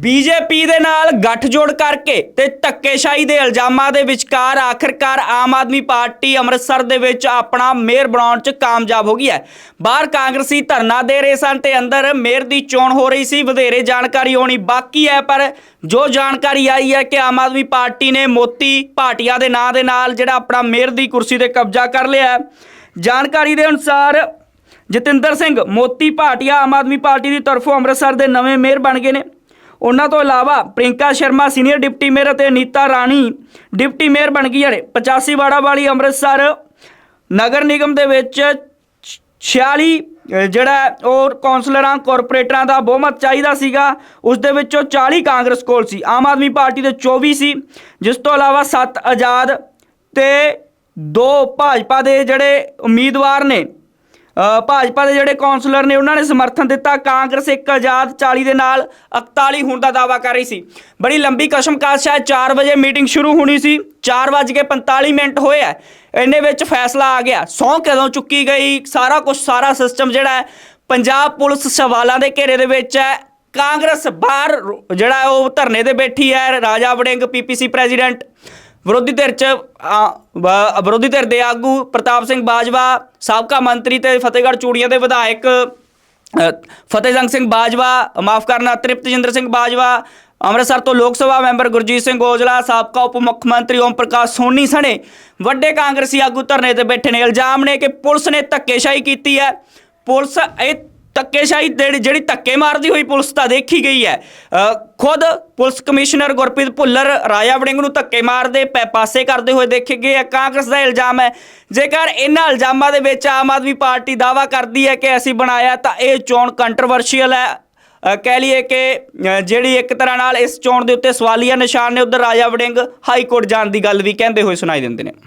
BJP ਦੇ ਨਾਲ ਗੱਠਜੋੜ ਕਰਕੇ ਤੇ ਧੱਕੇਸ਼ਾਹੀ ਦੇ ਇਲਜ਼ਾਮਾਂ ਦੇ ਵਿਚਕਾਰ ਆਖਰਕਾਰ ਆਮ ਆਦਮੀ ਪਾਰਟੀ ਅੰਮ੍ਰਿਤਸਰ ਦੇ ਵਿੱਚ ਆਪਣਾ ਮੇਅਰ ਬਣਾਉਣ 'ਚ ਕਾਮਯਾਬ ਹੋ ਗਈ ਹੈ। ਬਾਹਰ ਕਾਂਗਰਸੀ ਧਰਨਾ ਦੇ ਰਹੇ ਸਨ ਤੇ ਅੰਦਰ ਮੇਅਰ ਦੀ ਚੋਣ ਹੋ ਰਹੀ ਸੀ, ਵਧੇਰੇ ਜਾਣਕਾਰੀ ਹੋਣੀ ਬਾਕੀ ਹੈ, ਪਰ ਜੋ ਜਾਣਕਾਰੀ ਆਈ ਹੈ ਕਿ ਆਮ ਆਦਮੀ ਪਾਰਟੀ ਨੇ ਮੋਤੀ ਭਾਟੀਆ ਦੇ ਨਾਂ ਦੇ ਨਾਲ ਜਿਹੜਾ ਆਪਣਾ ਮੇਅਰ ਦੀ ਕੁਰਸੀ ਤੇ ਕਬਜ਼ਾ ਕਰ ਲਿਆ ਹੈ। ਜਾਣਕਾਰੀ ਦੇ ਅਨੁਸਾਰ ਜਤਿੰਦਰ ਸਿੰਘ ਮੋਤੀ ਭਾਟੀਆ ਆਮ ਆਦਮੀ ਪਾਰਟੀ ਦੀ ਤਰਫੋਂ ਅੰਮ੍ਰਿਤਸਰ ਦੇ ਨਵੇਂ ਮੇਅਰ ਬਣ ਗਏ ਨੇ। ਉਹਨਾਂ ਤੋਂ ਇਲਾਵਾ Prinka Sharma senior deputy mayor ਅਤੇ ਨੀਤਾ ਰਾਣੀ ਡਿਪਟੀ ਮੇਅਰ ਬਣ ਗਈਆਂ ਨੇ। 85 ਵਾੜਾ ਵਾਲੀ ਅੰਮ੍ਰਿਤਸਰ ਨਗਰ ਨਿਗਮ ਦੇ ਵਿੱਚ 46 ਜਿਹੜਾ ਹੈ, ਉਹ ਕੌਂਸਲਰਾਂ, ਕਾਰਪੋਰੇਟਰਾਂ ਦਾ ਬਹੁਮਤ ਚਾਹੀਦਾ ਸੀਗਾ। ਉਸ ਦੇ ਵਿੱਚੋਂ 40 ਕਾਂਗਰਸ ਕੋਲ ਸੀ। ਆਮ ਆਦਮੀ ਪਾਰਟੀ ਦੇ 24 ਸੀ। ਜਿਸ ਤੋਂ ਇਲਾਵਾ 7 ਆਜ਼ਾਦ ਤੇ ਦੋ ਭਾਜਪਾ ਦੇ ਜਿਹੜੇ ਉਮੀਦਵਾਰ ਨੇ ਭਾਜਪਾ ਦੇ ਜਿਹੜੇ ਕਾਉਂਸਲਰ ਨੇ, ਉਹਨਾਂ ਨੇ ਸਮਰਥਨ ਦਿੱਤਾ। ਕਾਂਗਰਸ ਇੱਕ ਆਜ਼ਾਦ 40 ਦੇ ਨਾਲ 41 ਹੋਣ ਦਾ ਦਾਵਾ ਕਰ ਰਹੀ ਸੀ। ਬੜੀ ਲੰਬੀ ਕਸ਼ਮਕਸ਼ ਹੈ 4 ਵਜੇ ਮੀਟਿੰਗ ਸ਼ੁਰੂ ਹੋਣੀ ਸੀ। 4:45 ਮਿੰਟ ਹੋਏ ਆ ਇੰਨੇ ਵਿੱਚ ਫੈਸਲਾ ਆ ਗਿਆ। ਸੌਂ ਕਦੋਂ ਚੁੱਕੀ ਗਈ? ਸਾਰਾ ਕੁਝ ਸਾਰਾ ਸਿਸਟਮ ਜਿਹੜਾ ਹੈ, ਪੰਜਾਬ ਪੁਲਿਸ ਸਵਾਲਾਂ ਦੇ ਘੇਰੇ ਦੇ ਵਿੱਚ ਹੈ। ਕਾਂਗਰਸ ਬਾਹਰ ਜਿਹੜਾ ਉਹ ਧਰਨੇ ਤੇ ਬੈਠੀ ਹੈ। ਰਾਜਾ ਵੜਿੰਗ ਪੀਪੀਸੀ ਪ੍ਰੈਜ਼ੀਡੈਂਟ ਵਿਰੋਧੀ ਧਿਰ ਚ ਆ, ਵਿਰੋਧੀ ਧਿਰ ਦੇ ਆਗੂ ਪ੍ਰਤਾਪ ਸਿੰਘ ਬਾਜਵਾ ਸਾਬਕਾ ਮੰਤਰੀ ਤੇ ਫਤਿਹਗੜ੍ਹ ਚੂੜੀਆਂ ਦੇ ਵਿਧਾਇਕ ਅ, ਫਤਿਹਜੰਗ ਸਿੰਘ ਬਾਜਵਾ ਮਾਫ ਕਰਨਾ ਤ੍ਰਿਪਤ ਤ੍ਰਿਪਤਜਿੰਦਰ ਸਿੰਘ ਬਾਜਵਾ ਅੰਮ੍ਰਿਤਸਰ ਤੋਂ ਲੋਕ ਸਭਾ ਮੈਂਬਰ ਗੁਰਜੀਤ ਸਿੰਘ ਔਜਲਾ ਸਾਬਕਾ ਉਪ ਮੁੱਖ ਮੰਤਰੀ ਓਮ ਪ੍ਰਕਾਸ਼ ਸੋਨੀ ਸਣੇ ਵੱਡੇ ਕਾਂਗਰਸੀ ਆਗੂ ਧਰਨੇ ਤੇ ਬੈਠੇ ਨੇ ਇਲਜ਼ਾਮ ਨੇ ਕਿ ਪੁਲਿਸ ਨੇ ਧੱਕੇਸ਼ਾਹੀ ਕੀਤੀ ਹੈ। ਪੁਲਿਸ ਇਹ ਧੱਕੇਸ਼ਾਹੀ ਜਿਹੜੀ ਧੱਕੇ ਮਾਰਦੀ ਹੋਈ ਪੁਲਿਸ ਤਾਂ ਦੇਖੀ ਗਈ ਹੈ। ਖੁਦ ਪੁਲਿਸ ਕਮਿਸ਼ਨਰ ਗੁਰਪ੍ਰੀਤ ਭੁੱਲਰ ਰਾਜਾ ਵੜਿੰਗ ਨੂੰ ਧੱਕੇ ਮਾਰਦੇ, ਪੈ ਪਾਸੇ ਕਰਦੇ ਹੋਏ ਦੇਖੇ ਗਏ ਆ ਕਾਂਗਰਸ ਦਾ ਇਲਜ਼ਾਮ ਹੈ, ਜੇਕਰ ਇਹਨਾਂ ਇਲਜ਼ਾਮਾਂ ਦੇ ਵਿੱਚ ਆਮ ਆਦਮੀ ਪਾਰਟੀ ਦਾਵਾ ਕਰਦੀ ਹੈ ਕਿ ਅਸੀਂ ਬਣਾਇਆ, ਤਾਂ ਇਹ ਚੋਣ ਕੰਟਰੋਵਰਸ਼ੀਅਲ ਹੈ। ਕਹਿ ਲਈਏ ਕਿ ਜਿਹੜੀ ਇੱਕ ਤਰ੍ਹਾਂ ਨਾਲ ਇਸ ਚੋਣ ਦੇ ਉੱਤੇ ਸਵਾਲੀਆ ਨਿਸ਼ਾਨ ਨੇ, ਉਧਰ ਰਾਜਾ ਵੜਿੰਗ ਹਾਈ ਕੋਰਟ ਜਾਣ ਦੀ ਗੱਲ ਵੀ ਕਹਿੰਦੇ ਹੋਏ ਸੁਣਾਈ ਦਿੰਦੇ ਨੇ।